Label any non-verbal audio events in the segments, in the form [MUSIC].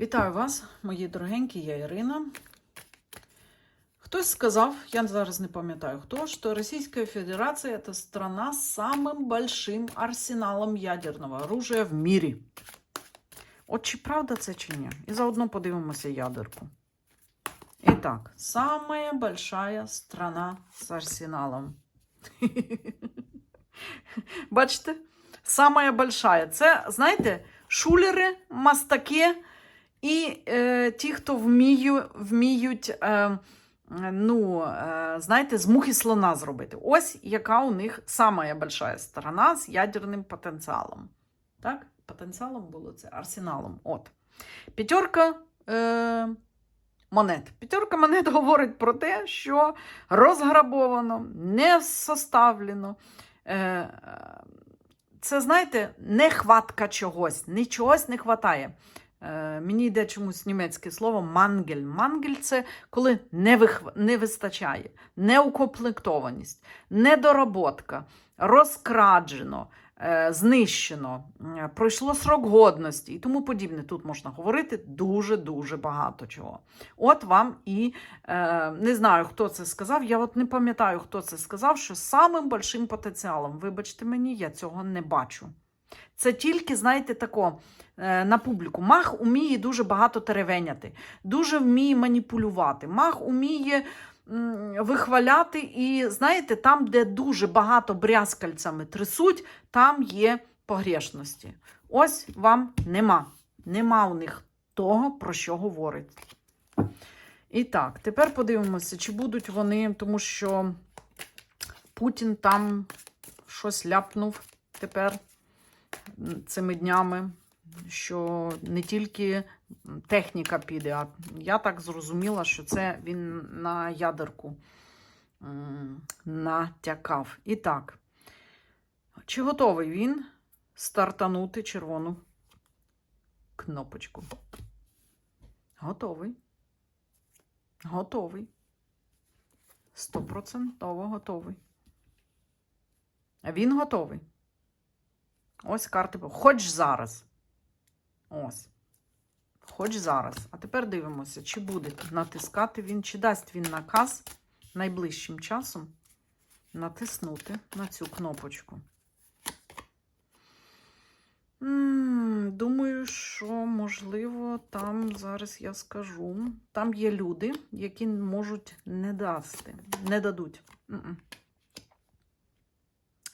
Вітаю вас, мої дорогенькі, я Ірина. Хтось сказав, я зараз не пам'ятаю хто, що Російська Федерація це страна з самим большим арсеналом ядерного оружия в мірі. От чи правда це чи ні? І заодно подивимося ядерку. І так, самая большая страна з арсеналом. [LAUGHS] Бачите? Самая большая. Це, знаєте, шулери, мастаки і е, ті, хто вмію, вміють, е, ну, е, знаєте, з мухи слона зробити. Ось яка у них самая большая сторона з ядерним потенціалом. Так? Потенціалом було це арсеналом. От. П'ятерка е, монет. П'ятерка монет [LAUGHS] говорить про те, що розграбовано, не составлено. Е, це, знаєте, нехватка чогось, нічогось не вистачає. Е, мені йде чомусь німецьке слово мангель. Мангель це коли не, вих... не вистачає, неукомплектованість, недоработка, розкраджено, е, знищено, пройшло срок годності і тому подібне. Тут можна говорити дуже-дуже багато чого. От вам і е, не знаю, хто це сказав. Я от не пам'ятаю, хто це сказав, що самим большим потенціалом, вибачте мені, я цього не бачу. Це тільки, знаєте, тако е, на публіку. Мах уміє дуже багато теревеняти, дуже вміє маніпулювати. Мах уміє вихваляти, і знаєте, там, де дуже багато брязкальцями трясуть, там є погрешності. Ось вам нема. Нема у них того, про що говорить. І так, тепер подивимося, чи будуть вони, тому що Путін там щось ляпнув тепер цими днями, що не тільки техніка піде, а я так зрозуміла, що це він на ядерку натякав. І так, чи готовий він стартанути червону кнопочку? Готовий. Готовий. Стопроцентово готовий. Він готовий. Ось карти. Хоч зараз. Ось. Хоч зараз. А тепер дивимося, чи буде натискати він, чи дасть він наказ найближчим часом натиснути на цю кнопочку. Думаю, що, можливо, там зараз я скажу. Там є люди, які можуть не дасти, не дадуть.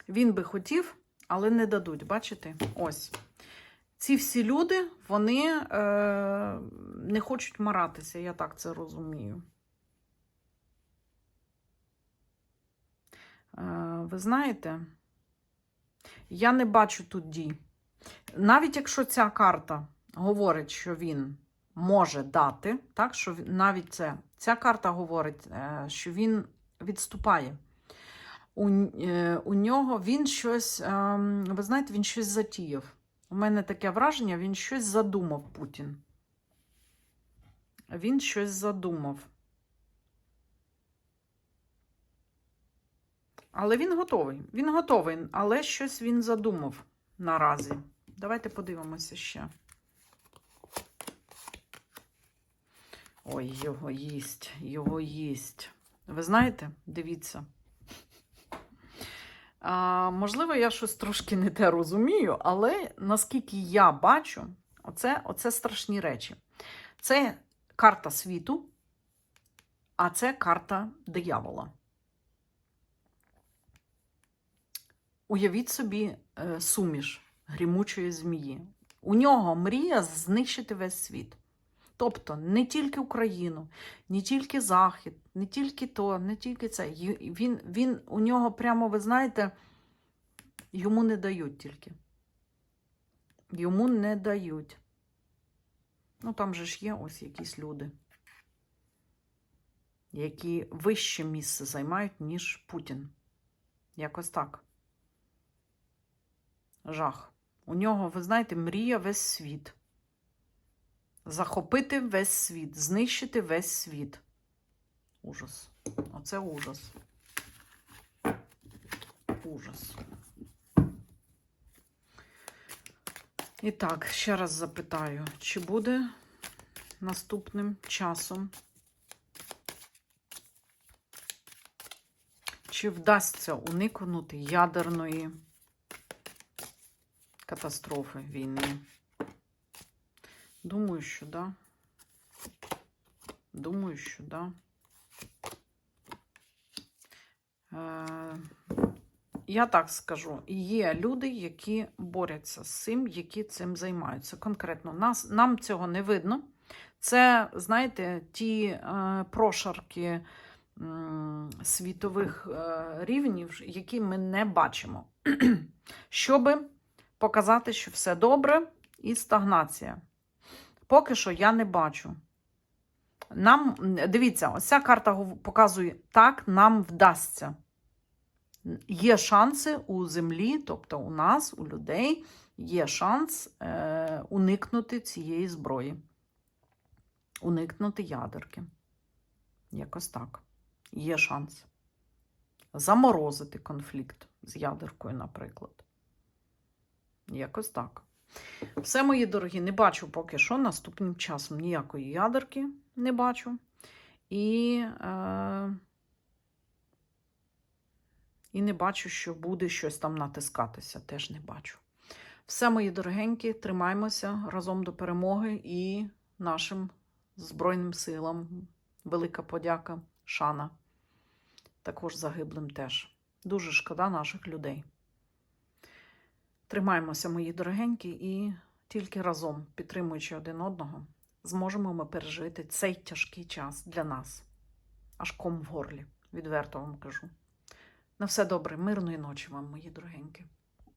Він би хотів, але не дадуть. Бачите? Ось. Ці всі люди, вони е, не хочуть маратися, я так це розумію. Е, ви знаєте, я не бачу тут дій. Навіть якщо ця карта говорить, що він може дати, так, що навіть це, ця карта говорить, е, що він відступає. У, е, у нього він щось, ем, ви знаєте, він щось затіяв. У мене таке враження, він щось задумав Путін. Він щось задумав. Але він готовий. Він готовий, але щось він задумав наразі. Давайте подивимося ще. Ой, його їсть, його їсть. Ви знаєте, дивіться. А, можливо, я щось трошки не те розумію, але наскільки я бачу, оце, оце страшні речі. Це карта світу, а це карта диявола. Уявіть собі е, суміш грімучої змії. У нього мрія знищити весь світ. Тобто не тільки Україну, не тільки Захід, не тільки то, не тільки це. Він, він у нього прямо, ви знаєте, йому не дають тільки. Йому не дають. Ну, там же ж є ось якісь люди, які вище місце займають, ніж Путін. Якось так. Жах. У нього, ви знаєте, мрія весь світ. Захопити весь світ, знищити весь світ. Ужас. Оце ужас. Ужас. І так, ще раз запитаю, чи буде наступним часом. Чи вдасться уникнути ядерної катастрофи війни? Думаю, що да. Думаю, що да. Е, я так скажу, є люди, які борються з цим, які цим займаються. Конкретно нас, нам цього не видно. Це, знаєте, ті е, прошарки світових е, рівнів, які ми не бачимо. [CLEARS THROAT] Щоб показати, що все добре і стагнація. Поки що я не бачу. Нам, дивіться, ця карта показує, так, нам вдасться. Є шанси у землі, тобто у нас, у людей, є шанс е, уникнути цієї зброї, уникнути ядерки. Якось так. Є шанс. Заморозити конфлікт з ядеркою, наприклад. Якось так. Все, мої дорогі, не бачу поки що наступним часом ніякої ядерки не бачу. І, е, і не бачу, що буде щось там натискатися. Теж не бачу. Все, мої дорогенькі, тримаймося разом до перемоги і нашим Збройним силам. Велика подяка, шана. Також загиблим теж. Дуже шкода наших людей. Тримаємося, мої дорогенькі, і тільки разом, підтримуючи один одного, зможемо ми пережити цей тяжкий час для нас. Аж ком в горлі, відверто вам кажу. На все добре, мирної ночі вам, мої дорогенькі.